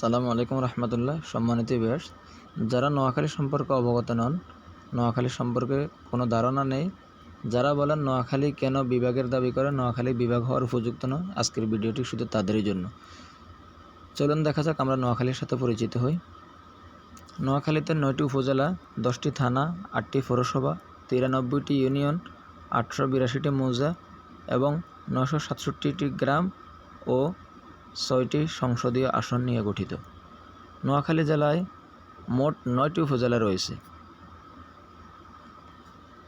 সালামু আলাইকুম রহমতুল্লাহ, সম্মানিত ভিউয়ার্স। যারা নোয়াখালী সম্পর্কে অবগত নন, নোয়াখালী সম্পর্কে কোনো ধারণা নেই, যারা বলেন নোয়াখালী কেন বিভাগের দাবি করে, নোয়াখালী বিভাগ হওয়ার উপযুক্ত নয়, আজকের ভিডিওটি শুধু তাদেরই জন্য। চলুন দেখা যাক আমরা নোয়াখালীর সাথে পরিচিত হই। নোয়াখালীতে নয়টি উপজেলা, দশটি থানা, আটটি পৌরসভা, তিরানব্বইটি ইউনিয়ন, আটশো বিরাশিটি মৌজা এবং নশো সাতষট্টিটি গ্রাম ও ছয়টি সংসদীয় আসন নিয়ে গঠিত। নোয়াখালী জেলায় মোট নয়টি উপজেলা রয়েছে।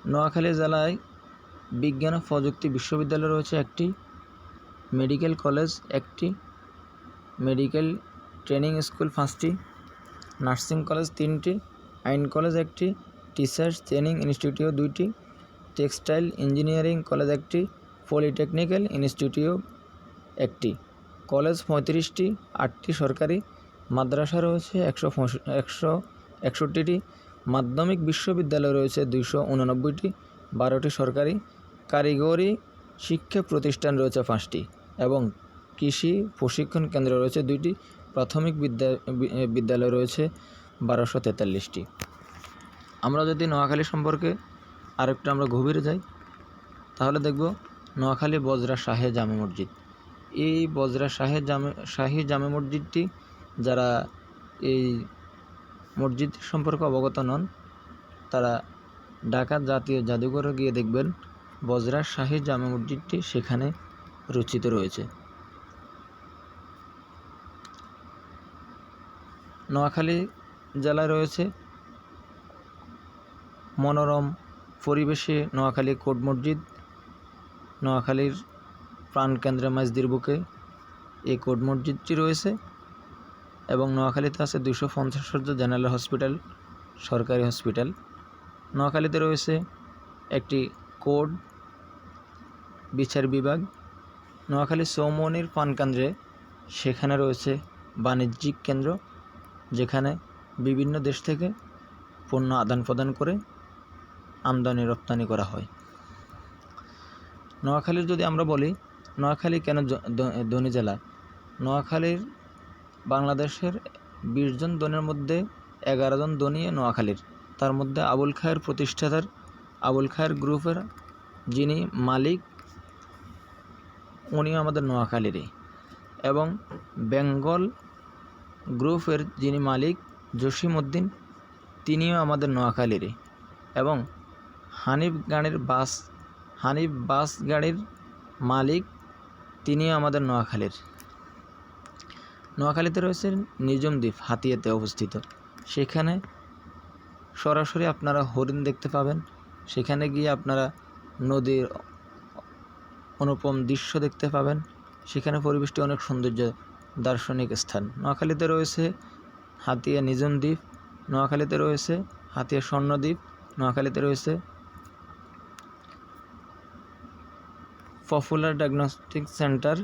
নোয়াখালী জেলায় বিজ্ঞান ও প্রযুক্তি বিশ্ববিদ্যালয় রয়েছে একটি, মেডিকেল কলেজ একটি, মেডিকেল ট্রেনিং স্কুল পাঁচটি, নার্সিং কলেজ তিনটি, আইন কলেজ একটি, টিচার্স ট্রেনিং ইনস্টিটিউট দুইটি, টেক্সটাইল ইঞ্জিনিয়ারিং কলেজ একটি, পলিটেকনিক্যাল ইনস্টিটিউট একটি। কলেজ পঁয়ত্রিশটি, আটটি সরকারি, মাদ্রাসা রয়েছে একশো একশো একষট্টিটি, মাধ্যমিক বিশ্ববিদ্যালয় রয়েছে দুইশো উননব্বইটি, বারোটি সরকারি, কারিগরি শিক্ষা প্রতিষ্ঠান রয়েছে পাঁচটি এবং কৃষি প্রশিক্ষণ কেন্দ্র রয়েছে দুইটি, প্রাথমিক বিদ্যা বিদ্যালয় রয়েছে বারোশো তেতাল্লিশটি। আমরা যদি নোয়াখালী সম্পর্কে আরেকটু আমরা গভীরে যাই, তাহলে দেখব নোয়াখালী বজরা শাহে জামা মসজিদ। এই বজরা শাহে জামে, শাহী জামে মসজিদটি যারা এই মসজিদ সম্পর্কে অবগত নন, তারা ঢাকা জাতীয় জাদুঘরে গিয়ে দেখবেন বজরা শাহী জামে মসজিদটি সেখানে রচিত রয়েছে। নোয়াখালী জেলায় রয়েছে মনোরম পরিবেশে নোয়াখালী কোট মসজিদ। নোয়াখালীর প্রাণকেন্দ্রে মাইজদির বুকে এই কোট মসজিদটি রয়েছে এবং নোয়াখালীতে আছে দুশো পঞ্চাশ সজ্জা জেনারেল হসপিটাল, সরকারি হসপিটাল। নোয়াখালীতে রয়েছে একটি কোড বিচার বিভাগ। নোয়াখালী চৌমনির পানকেন্দ্রে সেখানে রয়েছে বাণিজ্যিক কেন্দ্র, যেখানে বিভিন্ন দেশ থেকে পণ্য আদান প্রদান করে আমদানি রপ্তানি করা হয়। নোয়াখালীর যদি আমরা বলি নোয়াখালী কেন ধনী জেলা? নোয়াখালীর বাংলাদেশের বিশ জন মধ্যে এগারো জন ধনী নোয়াখালীর। তার মধ্যে আবুল খায়ের প্রতিষ্ঠাতার, আবুল খায়ের গ্রুপের যিনি মালিক, উনিও আমাদের নোয়াখালীরই। এবং বেঙ্গল গ্রুপের যিনি মালিক জসিম উদ্দিন তিনিও আমাদের নোয়াখালীরই। এবং হানিফ গাড়ির বাস, হানিফ বাস গাড়ির মালিক তিনিও আমাদের নোয়াখালীর। নোয়াখালীতে রয়েছে নিজম দ্বীপ, হাতিয়াতে অবস্থিত। সেখানে সরাসরি আপনারা হরিণ দেখতে পাবেন। সেখানে গিয়ে আপনারা নদীর অনুপম দৃশ্য দেখতে পাবেন। সেখানে পরিবেশটি অনেক সৌন্দর্য দার্শনিক স্থান। নোয়াখালীতে রয়েছে হাতিয়া নিজম দ্বীপ, নোয়াখালীতে রয়েছে হাতিয়া স্বর্ণদ্বীপ, নোয়াখালীতে রয়েছে পপুলার ডায়াগনস্টিক সেন্টার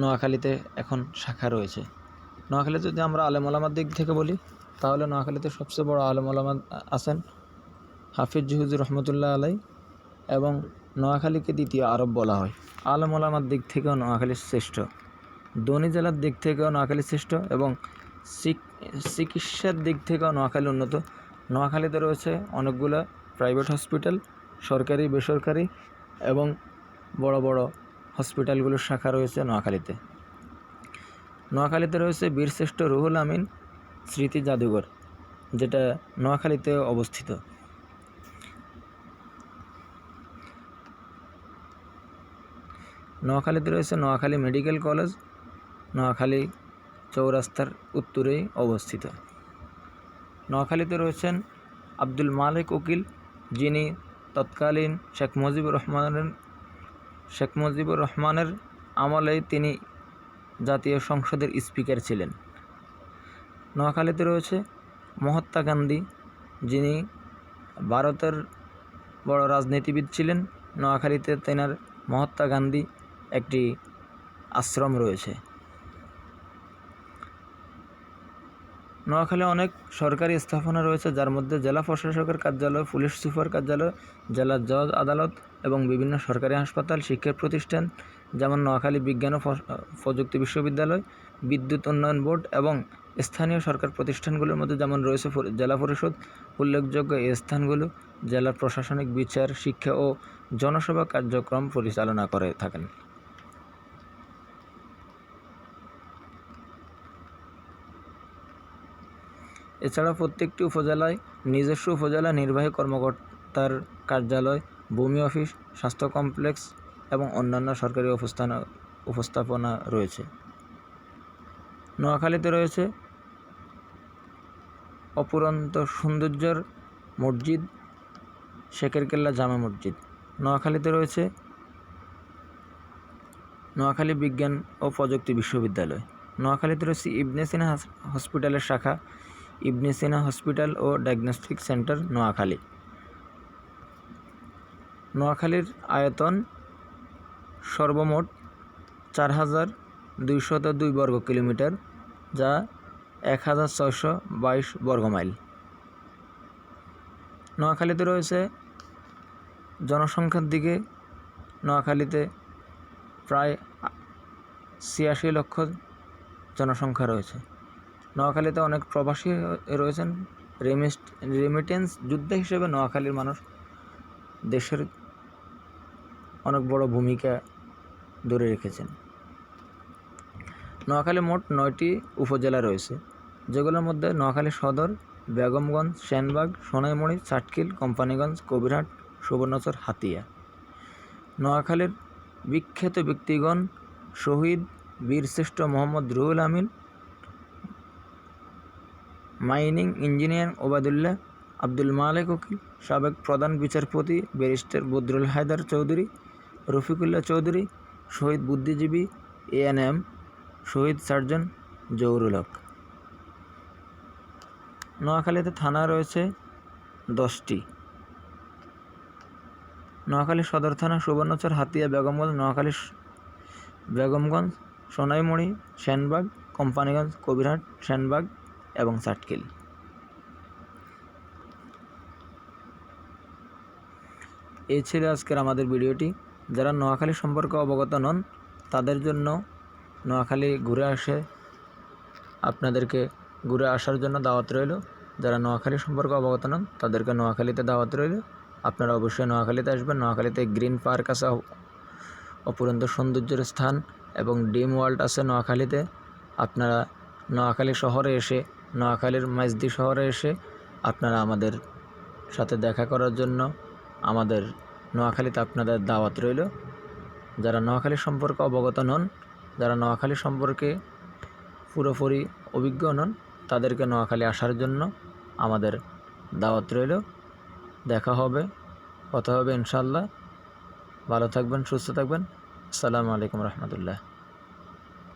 নোয়াখালীতে এখন শাখা রয়েছে। নোয়াখালীতে যদি আমরা আলেমলামার দিক থেকে বলি, তাহলে নোয়াখালীতে সবচেয়ে বড় আলেমলামা আছেন হাফিজ জুহুজুর রহমতুল্লাহ আলাই এবং নোয়াখালীকে দ্বিতীয় আরব বলা হয়। আলমলামার দিক থেকেও নোয়াখালী শ্রেষ্ঠ। দনি জেলার দিক থেকেও নোয়াখালী শ্রেষ্ঠ এবং চিকিৎসার দিক থেকেও নোয়াখালী উন্নত। নোয়াখালীতে রয়েছে অনেকগুলো প্রাইভেট হসপিটাল, সরকারি, বেসরকারি এবং বড় বড় হসপিটালগুলোর শাখা রয়েছে নোয়াখালীতে। নোয়াখালীতে রয়েছে বীরশ্রেষ্ঠ রুহুল আমিন স্মৃতি জাদুঘর, যেটা নোয়াখালীতে অবস্থিত। নোয়াখালীতে রয়েছে নোয়াখালী মেডিকেল কলেজ, নোয়াখালী চৌরাস্তার উত্তরেই অবস্থিত। নোয়াখালীতে রয়েছেন আব্দুল মালিক উকিল, যিনি তৎকালীন শেখ মুজিবুর রহমানের শেখ মুজিবুর রহমানের আমলে তিনি জাতীয় সংসদের স্পিকার ছিলেন। নোয়াখালীতে রয়েছে মহাত্মা গান্ধী, যিনি ভারতের বড় রাজনীতিবিদ ছিলেন। নোয়াখালীতে তেনার মহাত্মা গান্ধী একটি আশ্রম রয়েছে। নোয়াখালী অনেক সরকারি স্থাপনা রয়েছে, যার মধ্যে জেলা প্রশাসকের কার্যালয়, পুলিশ সুপার কার্যালয় জেলা জজ আদালত এবং বিভিন্ন সরকারি হাসপাতাল, শিক্ষা প্রতিষ্ঠান, যেমন নোয়াখালী বিজ্ঞান ও প্রযুক্তি বিশ্ববিদ্যালয়, বিদ্যুৎ উন্নয়ন বোর্ড এবং স্থানীয় সরকার প্রতিষ্ঠানগুলোর মধ্যে যেমন রয়েছে জেলা পরিষদ, উল্লেখযোগ্য এই স্থানগুলো জেলার প্রশাসনিক বিচার, শিক্ষা ও জনসেবা কার্যক্রম পরিচালনা করে থাকেন। এছাড়া প্রত্যেকটি উপজেলায় নিজস্ব উপজেলা নির্বাহী কর্মকর্তার কার্যালয় ভূমি অফিস, স্বাস্থ্য কমপ্লেক্স এবং অন্যান্য সরকারি উপস্থান উপস্থাপনা রয়েছে। নোয়াখালীতে রয়েছে অপুরন্ত সৌন্দর্যের মসজিদ, শেখের কেল্লা জামা মসজিদ। নোয়াখালীতে রয়েছে নোয়াখালী বিজ্ঞান ও প্রযুক্তি বিশ্ববিদ্যালয়। নোয়াখালীতে রয়েছে ইবনে সিনা হসপিটালের শাখা, ইবনে সিনা হসপিটাল ও ডায়াগনস্টিক সেন্টার, নোয়াখালী। নোয়াখালীর আয়তন সর্বমোট চার হাজার দুইশত দুই বর্গ কিলোমিটার, যা এক হাজার ছয়শো বাইশ বর্গ মাইল। নোয়াখালীতে রয়েছে জনসংখ্যার দিকে। নোয়াখালীতে প্রায় ছিয়াশি লক্ষ জনসংখ্যা রয়েছে। নোয়াখালীতে অনেক প্রবাসী রয়েছেন। রেমিস্ট, রেমিটেন্স যুদ্ধ হিসেবে নোয়াখালীর মানুষ দেশের অনেক বড় ভূমিকা ধরে রেখেছেন। নোয়াখালী মোট নয়টি উপজেলা রয়েছে, যেগুলোর মধ্যে নোয়াখালী সদর, বেগমগঞ্জ, সেনবাগ, সোনাইমুড়ি, চাটকিল, কোম্পানিগঞ্জ, কবিরহাট, সুবর্ণচর, হাতিয়া। নোয়াখালীর বিখ্যাত ব্যক্তিগণ শহীদ বীরশ্রেষ্ঠ মোহাম্মদ রুহুল আমিন, মাইনিং ইঞ্জিনিয়ার ওবায়দুল্লাহ, আব্দুল মালেক উকিল, সাবেক প্রধান বিচারপতি ব্যারিস্টার বদরুল হায়দার চৌধুরী রফিকুল্লাহ চৌধুরী, শহীদ বুদ্ধিজীবী এএনএম শহীদ সার্জন জহুরুল হক। নোয়াখালীতে থানা রয়েছে দশটি। নোয়াখালী সদর থানা সুবর্ণচর, হাতিয়া, বেগমগঞ্জ, নোয়াখালী বেগমগঞ্জ, সোনাইমুড়ি, সেনবাগ, কোম্পানিগঞ্জ, কবিরহাট, সেনবাগ এবং চাটকিল এই ছিল আজকের আমাদের ভিডিওটি। যারা নোয়াখালী সম্পর্কে অবগত নন, তাদের জন্য নোয়াখালী ঘুরে আসে। আপনাদেরকে ঘুরে আসার জন্য দাওয়াত রইল। যারা নোয়াখালী সম্পর্কে অবগত নন, তাদেরকে নোয়াখালীতে দাওয়াত রইল। আপনারা অবশ্যই নোয়াখালীতে আসবেন। নোয়াখালীতে গ্রিন পার্ক আছে, অপুরন্ত সৌন্দর্যের স্থান এবং ডিম ওয়ার্ল্ড আছে নোয়াখালীতে। আপনারা নোয়াখালী শহরে এসে, নোয়াখালীর মাইজদি শহরে এসে আপনারা আমাদের সাথে দেখা করার জন্য আমাদের নোয়াখালীতে আপনাদের দাওয়াত রইল। যারা নোয়াখালী সম্পর্কে অবগত নন, যারা নোয়াখালী সম্পর্কে পুরোপুরি অভিজ্ঞ নন, তাদেরকে নোয়াখালী আসার জন্য আমাদের দাওয়াত রইল। দেখা হবে, কথা হবে ইনশাল্লাহ ভালো থাকবেন, সুস্থ থাকবেন। আসসালামু আলাইকুম রহমতুল্লাহ।